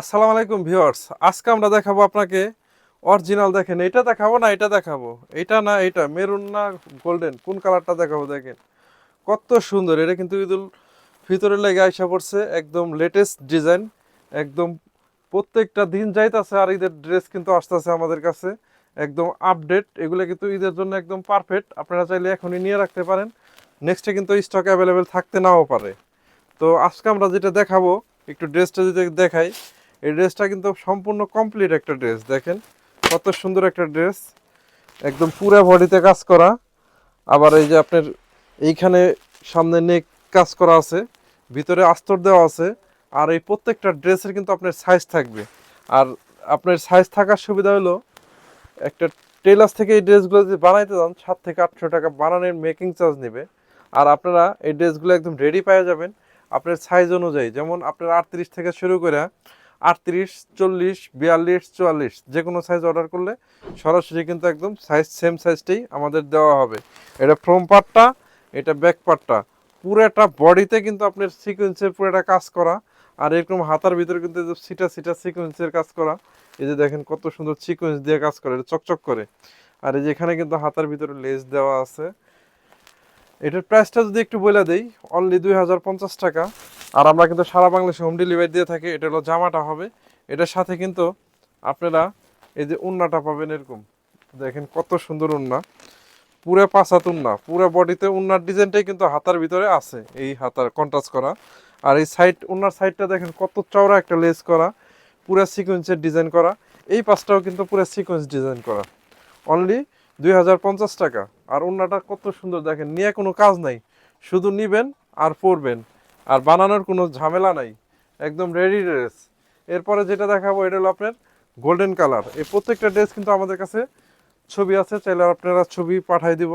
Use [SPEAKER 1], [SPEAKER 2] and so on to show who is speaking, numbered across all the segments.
[SPEAKER 1] আসসালামু আলাইকুম ভিউয়ার্স। আজকে আমরা দেখাবো আপনাকে অরিজিনাল দেখেন, এটা দেখাবো না, এটা দেখাবো। এটা না, এটা মেরুন না গোল্ডেন? কোন কালারটা দেখাবো দেখেন? কত সুন্দর, এটা কিন্তু ঈদুল ভিতরে লেগে আইসা পড়ছে, একদম লেটেস্ট ডিজাইন একদম প্রত্যেকটা দিন যাইতাছে আর ঈদের ড্রেস কিন্তু আসতেছে আমাদের কাছে, একদম আপডেট এগুলো কিন্তু ঈদের জন্য একদম পারফেক্ট আপনারা চাইলে এখনই নিয়ে রাখতে পারেন। নেক্সটে কিন্তু স্টক অ্যাভেলেবেল থাকতে নাও পারে। তো আজকে আমরা যেটা দেখাবো, একটু ড্রেসটা যদি দেখাই এই ড্রেসটা কিন্তু সম্পূর্ণ কমপ্লিট একটা ড্রেস, দেখেন। কত সুন্দর একটা ড্রেস। একদম পুরো বডিতে কাজ করা। আবার এই যে আপনার এইখানে সামনে নেক কাজ করা আছে, ভিতরে আস্তর দেওয়া আছে, আর এই প্রত্যেকটা ড্রেসের কিন্তু আপনার সাইজ থাকবে। আর আপনার সাইজ থাকার সুবিধা হলো, একটা টেলার্স থেকে এই ড্রেসগুলো যদি বানাইতে যান, সাত থেকে আটশো টাকা বানানোর মেকিং চার্জ নেবে। আর আপনারা এই ড্রেসগুলো একদম রেডি পেয়ে যাবেন। আপনার সাইজ অনুযায়ী, যেমন আপনার আটত্রিশ থেকে শুরু করে আটত্রিশ, চল্লিশ, বিয়াল্লিশ, চুয়াল্লিশ যে কোনো সাইজ অর্ডার করলে সরাসরি কিন্তু একদম সাইজ সেম সাইজটাই আমাদের দেওয়া হবে। এটা ফ্রম পার্টটা এটা ব্যাক পার্টটা পুরোটা বডিতে কিন্তু আপনার সিকোয়েন্সের পুরোটা কাজ করা। আর এরকম হাতার ভিতরে কিন্তু সিটা সিটা সিকোয়েন্সের কাজ করা। এই যে দেখেন কত সুন্দর সিকোয়েন্স দিয়ে কাজ করে, এটা চকচক করে। আর এই যে এখানে কিন্তু হাতার ভিতরে লেস দেওয়া আছে। এটার প্রাইসটা যদি একটু বলে দেই অনলি দুই হাজার পঞ্চাশ টাকা। আর আমরা কিন্তু সারা বাংলাদেশে হোম ডেলিভারি দিয়ে থাকি, এটা হলো জামাটা হবে। এটার সাথে কিন্তু আপনারা এই যে উন্নাটা পাবেন এরকম। দেখেন কত সুন্দর উন্না। পুরো পাঁচাত উন্না, পুরো বডিতে উন্নার ডিজাইনটাই কিন্তু হাতার ভিতরে আছে, এই হাতার কন্ট্রাস্ট করা। আর এই সাইড উন্নার সাইডটা দেখেন কত চওড়া একটা লেস করা, পুরো সিকোয়েন্সের ডিজাইন করা। এই পাশটাও কিন্তু পুরো সিকোয়েন্স ডিজাইন করা। অনলি দুই হাজার পঞ্চাশ টাকা। আর উন্নাটা কত সুন্দর, দেখেন, নিয়ে কোনো কাজ নাই। শুধু নিবেন আর পরবেন। আর বানানোর কোনো ঝামেলা নাই। একদম রেডি ড্রেস এরপরে যেটা দেখাবো, এটা হলো আপনার গোল্ডেন কালার এই প্রত্যেকটা ড্রেস কিন্তু আমাদের কাছে ছবি আছে, চাইলে আপনারা ছবি পাঠাই দিব।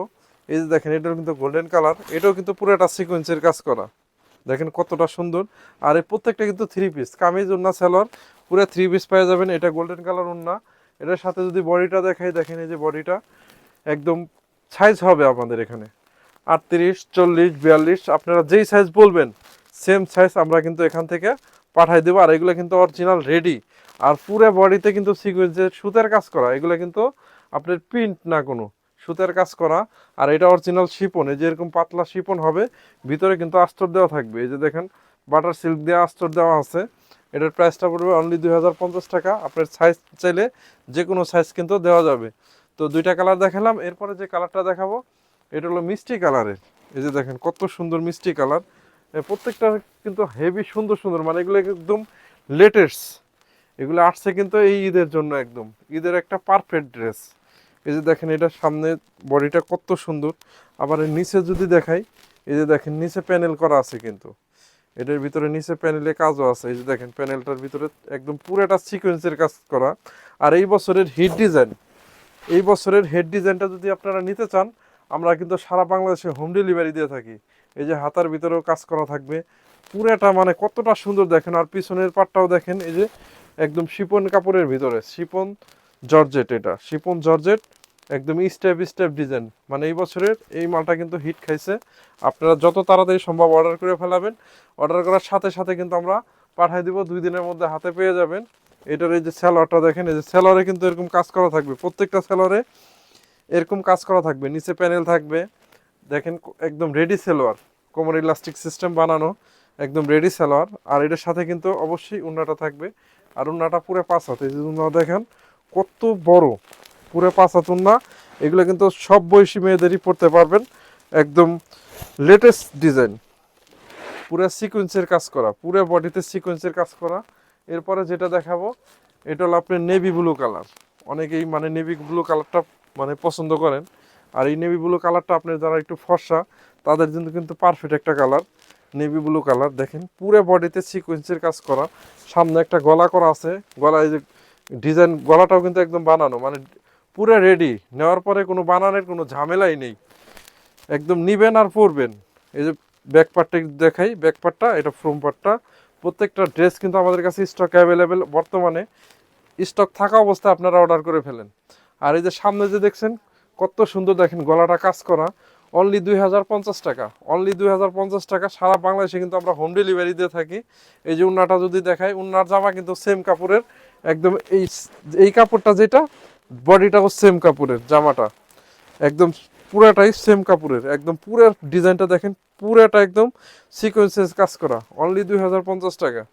[SPEAKER 1] এই যে দেখেন, এটাও কিন্তু গোল্ডেন কালার এটাও কিন্তু পুরোটা সিকোয়েন্সের কাজ করা। দেখেন কতটা সুন্দর। আর এই প্রত্যেকটা কিন্তু থ্রি পিস কামিজ, উন্না, সালোয়ার, পুরো থ্রি পিস পেয়ে যাবেন। এটা গোল্ডেন কালার উন্না। এটার সাথে যদি বডিটা দেখাই, দেখেন এই যে বডিটা। একদম সাইজ হবে আমাদের এখানে। আটত্রিশ, চল্লিশ, বিয়াল্লিশ, আপনারা যেই সাইজ বলবেন সেম সাইজ আমরা কিন্তু এখান থেকে পাঠাই দেবো। আর এগুলো কিন্তু অরিজিনাল রেডি আর পুরো বডিতে কিন্তু সিকুয়েন্সের সুতের কাজ করা, এগুলো কিন্তু আপনার প্রিন্ট না কোনো, সুতের কাজ করা। আর এটা অরিজিনাল শিপন এই যে এরকম পাতলা শিপন হবে, ভিতরে কিন্তু আস্তর দেওয়া থাকবে। এই যে দেখেন বাটার সিল্ক দেওয়া আস্তর দেওয়া আছে। এটার প্রাইসটা পড়বে অনলি দুই হাজার পঞ্চাশ টাকা। আপনার সাইজ চাইলে যে কোনো সাইজ কিন্তু দেওয়া যাবে। তো দুইটা কালার দেখালাম। এরপরে যে কালারটা দেখাবো, এটা হলো মিষ্টি কালারের এই যে দেখেন, কত সুন্দর মিষ্টি কালার প্রত্যেকটা কিন্তু হেভি সুন্দর সুন্দর। মানে এগুলো একদম লেটেস্ট এগুলো আসছে কিন্তু এই ঈদের জন্য একদম। ঈদের একটা পারফেক্ট ড্রেস এই যে দেখেন, এটা সামনে বডিটা কত সুন্দর। আবার নিচে যদি দেখাই, এই যে দেখেন, নিচে প্যানেল করা আছে কিন্তু। এটার ভিতরে নিচে প্যানেলে কাজও আছে। এই যে দেখেন প্যানেলটার ভিতরে একদম পুরোটা সিকোয়েন্সের কাজ করা। আর এই বছরের হেড ডিজাইন এই বছরের হেড ডিজাইনটা যদি আপনারা নিতে চান, আমরা কিন্তু সারা বাংলাদেশে হোম ডেলিভারি দিয়ে থাকি। এই যে হাতার ভিতরেও কাজ করা থাকবে। পুরোটা মানে কতটা সুন্দর দেখেন, আর পিছনের পাটটাও দেখেন, এই যে একদম শিপন কাপড়ের ভিতরে, শিপন জর্জেট এটা, শিপন জর্জেট, একদম স্টেপ স্টেপ ডিজাইন মানে এই বছরের এই মালটা কিন্তু হিট খাইছে। আপনারা যত তাড়াতাড়ি সম্ভব অর্ডার করে ফেলাবেন। অর্ডার করার সাথে সাথে কিন্তু আমরা পাঠিয়ে দিব, দুই দিনের মধ্যে হাতে পেয়ে যাবেন। এটার এই যে স্যালোয়ারটা দেখেন, এই যে স্যালোয়ারে কিন্তু এরকম কাজ করা থাকবে। প্রত্যেকটা স্যালোয়ারে এরকম কাজ করা থাকবে। নিচে প্যানেল থাকবে। দেখেন একদম রেডি সালোয়ার। কোমর ইলাস্টিক সিস্টেম বানানো, একদম রেডি সালোয়ার। আর এটার সাথে কিন্তু অবশ্যই উন্নাটা থাকবে। আর উন্নাটা পুরো পাঁচ হাত। এই উন্না দেখেন, কত বড়। পুরো পাঁচ হাত উন্না। এগুলো কিন্তু সব বয়সী মেয়েদেরই পড়তে পারবেন। একদম লেটেস্ট ডিজাইন পুরো সিকোয়েন্সের কাজ করা। পুরো বডিতে সিকোয়েন্সের কাজ করা। এরপরে যেটা দেখাবো, এটা হলো আপনার নেভি ব্লু কালার অনেকেই মানে নেভি ব্লু কালারটা মানে পছন্দ করেন। আর এই নেভি ব্লু কালারটা আপনার যারা একটু ফর্সা, তাদের জন্য কিন্তু পারফেক্ট একটা কালার নেভি ব্লু কালার দেখেন, পুরো বডিতে সিকোয়েন্সের কাজ করা। সামনে একটা গলা করা আছে, গলায় যে ডিজাইন গলাটাও কিন্তু একদম বানানো মানে পুরো রেডি নেওয়ার পরে কোনো বানানোর কোনো ঝামেলাই নেই। একদম নিবেন আর পরবেন। এই যে ব্যাক পার্টটা দেখাই ব্যাক পার্টটা এটা ফ্রম পার্টটা প্রত্যেকটা ড্রেস কিন্তু আমাদের কাছে স্টক অ্যাভেলেবেল বর্তমানে স্টক থাকা অবস্থায় আপনারা অর্ডার করে ফেলেন। আর এই যে সামনে যে দেখছেন কত সুন্দর দেখেন গলাটা কাজ করা। অনলি দুই হাজার পঞ্চাশ টাকা। অনলি দুই হাজার পঞ্চাশ টাকা সারা বাংলাদেশে কিন্তু আমরা হোম ডেলিভারি দিয়ে থাকি। এই যে উন্নাটা যদি দেখাই, উন্নার জামা কিন্তু সেম কাপড়ের, একদম এই এই কাপড়টা যেটা বডিটাও সেম কাপড়ের জামাটা। একদম পুরাটাই সেম কাপড়ের, একদম পুরো ডিজাইনটা দেখেন, পুরাটা একদম সিকোয়েন্সেস কাজ করা। অনলি দুই হাজার পঞ্চাশ টাকা।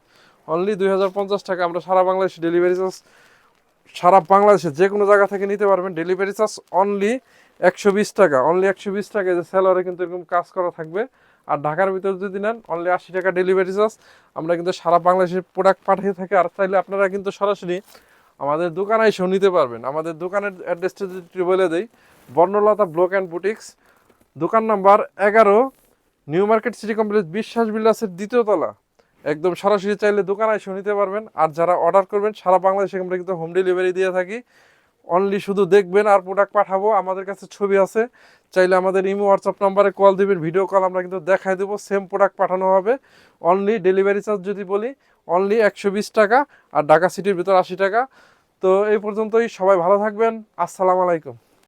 [SPEAKER 1] অনলি দুই হাজার পঞ্চাশ টাকা আমরা সারা বাংলাদেশে ডেলিভারি চার্জ সারা বাংলাদেশে যে কোনো জায়গা থেকে নিতে পারবেন ডেলিভারি চার্জ অনলি একশো বিশ টাকা অনলি একশো বিশ টাকা যে স্যালোয়ারে কিন্তু এরকম কাজ করা থাকবে। আর ঢাকার ভিতরে যদি নেন অনলি আশি টাকা ডেলিভারি চার্জ আমরা কিন্তু সারা বাংলাদেশের প্রোডাক্ট পাঠিয়ে থাকি, আর চাইলে আপনারা কিন্তু সরাসরি আমাদের দোকানে এসেও নিতে পারবেন। আমাদের দোকানের অ্যাড্রেসটা যদি একটু বলে দেই, বর্ণলতা ব্লক অ্যান্ড বুটিক্স, দোকান নাম্বার এগারো, New Market City complex, Biswas বিল্ডার্সের দ্বিতীয় তলা। একদম সরাসরি চাইলে দোকানে এসে নিতে পারবেন। আর যারা অর্ডার করবেন, সারা বাংলাদেশে আমরা কিন্তু হোম ডেলিভারি দিয়ে থাকি। অনলি শুধু দেখবেন আর প্রোডাক্ট পাঠাবো, আমাদের কাছে ছবি আছে। চাইলে আমাদের ইমো হোয়াটসঅ্যাপ নাম্বারে কল দিবেন ভিডিও কল আমরা কিন্তু দেখাই দেবো সেম প্রোডাক্ট পাঠানো হবে। অনলি ডেলিভারি চার্জ যদি বলি অনলি একশো বিশ টাকা আর ঢাকা সিটির ভিতর আশি টাকা। তো এই পর্যন্তই, সবাই ভালো থাকবেন। আসসালামু আলাইকুম।